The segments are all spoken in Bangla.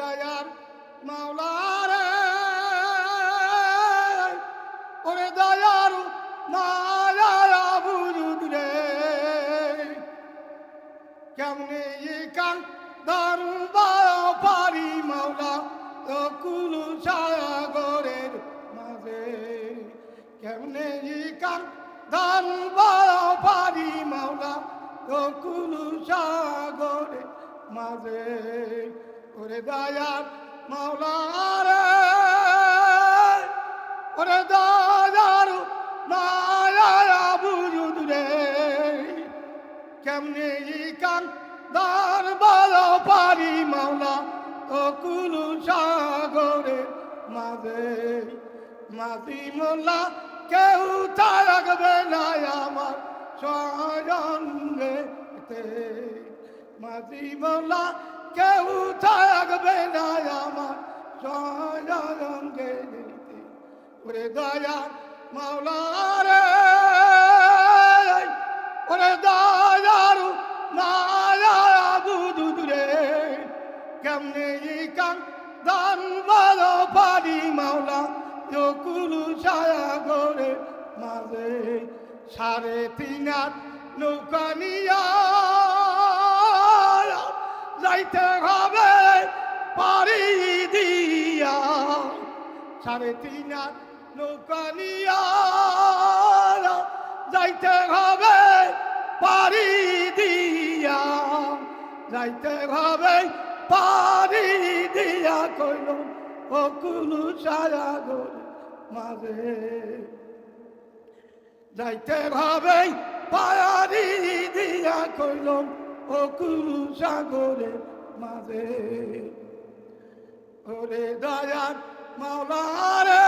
দয়ার মাওলারে ওরে দয়ার মায়া বুঝুদ রে। কেমনে কান দারুবা পারি মাওলা কুলু সাগরের মাঝে। কেমনে কান দারুবা পারি মাওলা কুলু সাগরের মাঝে। ওরে দয়ার মাওলা রে ওরে দয়ার মায়া বুঝুদ রে। কেমনে কান দার বলো পারি মাওলা, ও কুলু সাগরে মাঝে। মাঝি মোল্লা, কেউ থাকবে না আমার সঙ্গে মাঝি মোল্লা কেউ থাকবে না আমার সঙ্গে ওরে দয়া মাওলা রে ওরে দয়ারু মায়া বুদুদ রে কেমনে কান দান বলো পারি মাওলা যকুলু ছায়া গরে মাঝে সাড়ে তিন নৌকা নিয়া যাইতে হবে পারি দিয়া। সাড়ে তিন হাত নৌকা নিয়া যাইতে হবে পারি দিয়া। যাইতে হবে পারি দিয়া, কইল, ও কুলু সারা গোর মাঝে। যাইতে হবে পারি দিয়া, কইল ও কুলু সাগরে মাঝে। ওরে দয়ার মাওলারে,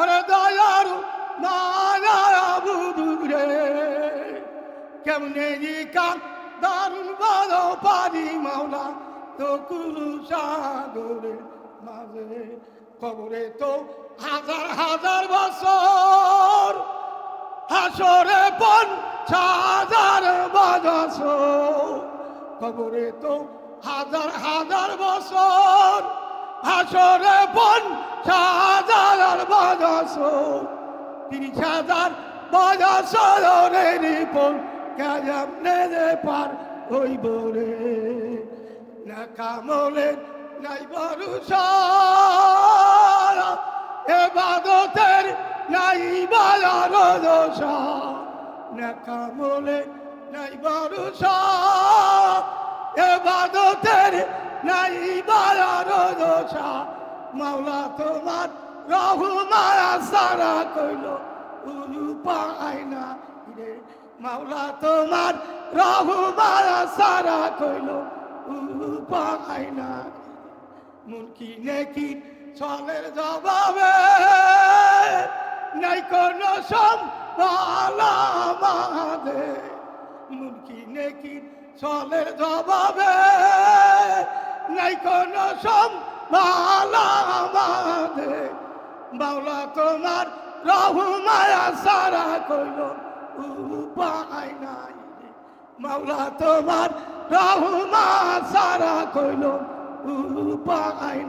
ওরে দয়ার মায়া বুদুরে। কেমনে কান দারুণ বড় পারি মাওলা তো কুলু সাগরে মাঝে। কবরে তো হাজার হাজার বছর হাসরে পন হাজার বছর কবরে তো হাজার হাজার বছর, হাসরে পন হাজার বছর তিরিশ হাজার বছরের পন কেমনে রে পার হইব রে? না কামলে নাই ভরসা। এবাদতের নাই বাজার দশা। না কামলে নাই ভরসা, এবাদতের নাই দশা। মাওলা তোমার রহু মায়া সারা কইল উরু পায় না রে। মাওলা তোমার রহু মায়া সারা কইল উরু পায় না মুরকি নেকি ছলের জবাবে, নাই কোনো সম্ভালামাদে মুরকি নেকি ছলের জবাবে নাই কোনো সম্ভালামাদে বাউলা তোমার রহু মায়া সারা কইল, উপায় নাই। মাওলা তোমার রহু মা সারা কইল, উপায়